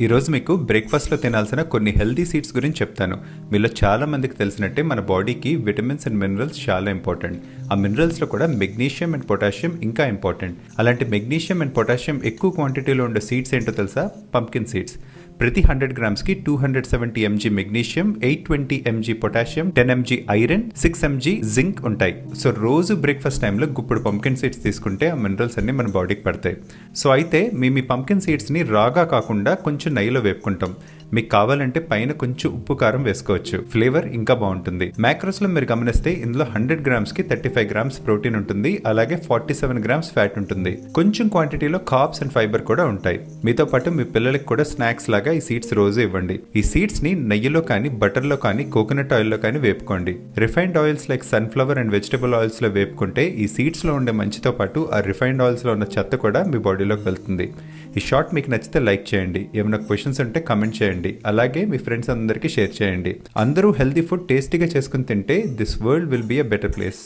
ఈరోజు మీకు బ్రేక్ఫాస్ట్లో తినాల్సిన కొన్ని హెల్దీ సీడ్స్ గురించి చెప్తాను. మీలో చాలా మందికి తెలిసినట్టే మన బాడీకి విటమిన్స్ అండ్ మినరల్స్ చాలా ఇంపార్టెంట్. ఆ మినరల్స్లో కూడా మెగ్నీషియం అండ్ పొటాషియం ఇంకా ఇంపార్టెంట్. అలాంటి మెగ్నీషియం అండ్ పొటాషియం ఎక్కువ క్వాంటిటీలో ఉండే సీడ్స్ ఏంటో తెలుసా? పంకిన్ సీడ్స్ ప్రతి hundred గ్రామ్స్కి two hundred seventy mg magnesium eight twenty mg potassium ten mg iron six mg zinc ఉంటాయి. సో రోజు బ్రేక్ఫాస్ట్ టైంలో గుప్పుడు పంకిన్ సీడ్స్ తీసుకుంటే ఆ మినరల్స్ అన్ని మన బాడీకి పడతాయి. సో అయితే మేము ఈ పంకిన్ సీడ్స్ని రాగా కాకుండా కొంచెం నెయ్యిలో వేపుకుంటాం. మీకు కావాలంటే పైన కొంచెం ఉప్పు కారం వేసుకోవచ్చు. ఫ్లేవర్ ఇంకా బాగుంటుంది. మ్యాక్రోస్లో మీరు గమనిస్తే ఇందులో హండ్రెడ్ గ్రామ్స్కి థర్టీ ఫైవ్ గ్రామ్స్ ప్రోటీన్ ఉంటుంది. అలాగే ఫార్టీ సెవెన్ గ్రామ్స్ ఫ్యాట్ ఉంటుంది. కొంచెం క్వాంటిటీలో కార్బ్స్ అండ్ ఫైబర్ కూడా ఉంటాయి. మీతో పాటు మీ పిల్లలకి కూడా స్నాక్స్ లాగా ఈ సీడ్స్ రోజు ఇవ్వండి. ఈ సీడ్స్ని నెయ్యిలో కానీ బటర్లో కానీ కోకోనట్ ఆయిల్లో కానీ వేపుకోండి. Refined oils like sunflower and vegetable ఆయిల్స్లో వేపుకుంటే ఈ సీడ్స్లో ఉండే మంచితో పాటు ఆ రిఫైన్డ్ ఆయిల్స్లో ఉన్న చెత్త కూడా మీ బాడీలోకి వెళ్తుంది. ఈ షార్ట్ మీకు నచ్చితే లైక్ చేయండి. ఏమైనా క్వశ్చన్స్ ఉంటే కమెంట్ చేయండి. అలాగే మీ ఫ్రెండ్స్ అందరికీ షేర్ చేయండి. అందరూ హెల్తీ ఫుడ్ టేస్టీగా చేసుకుని తింటే this world will be a better place.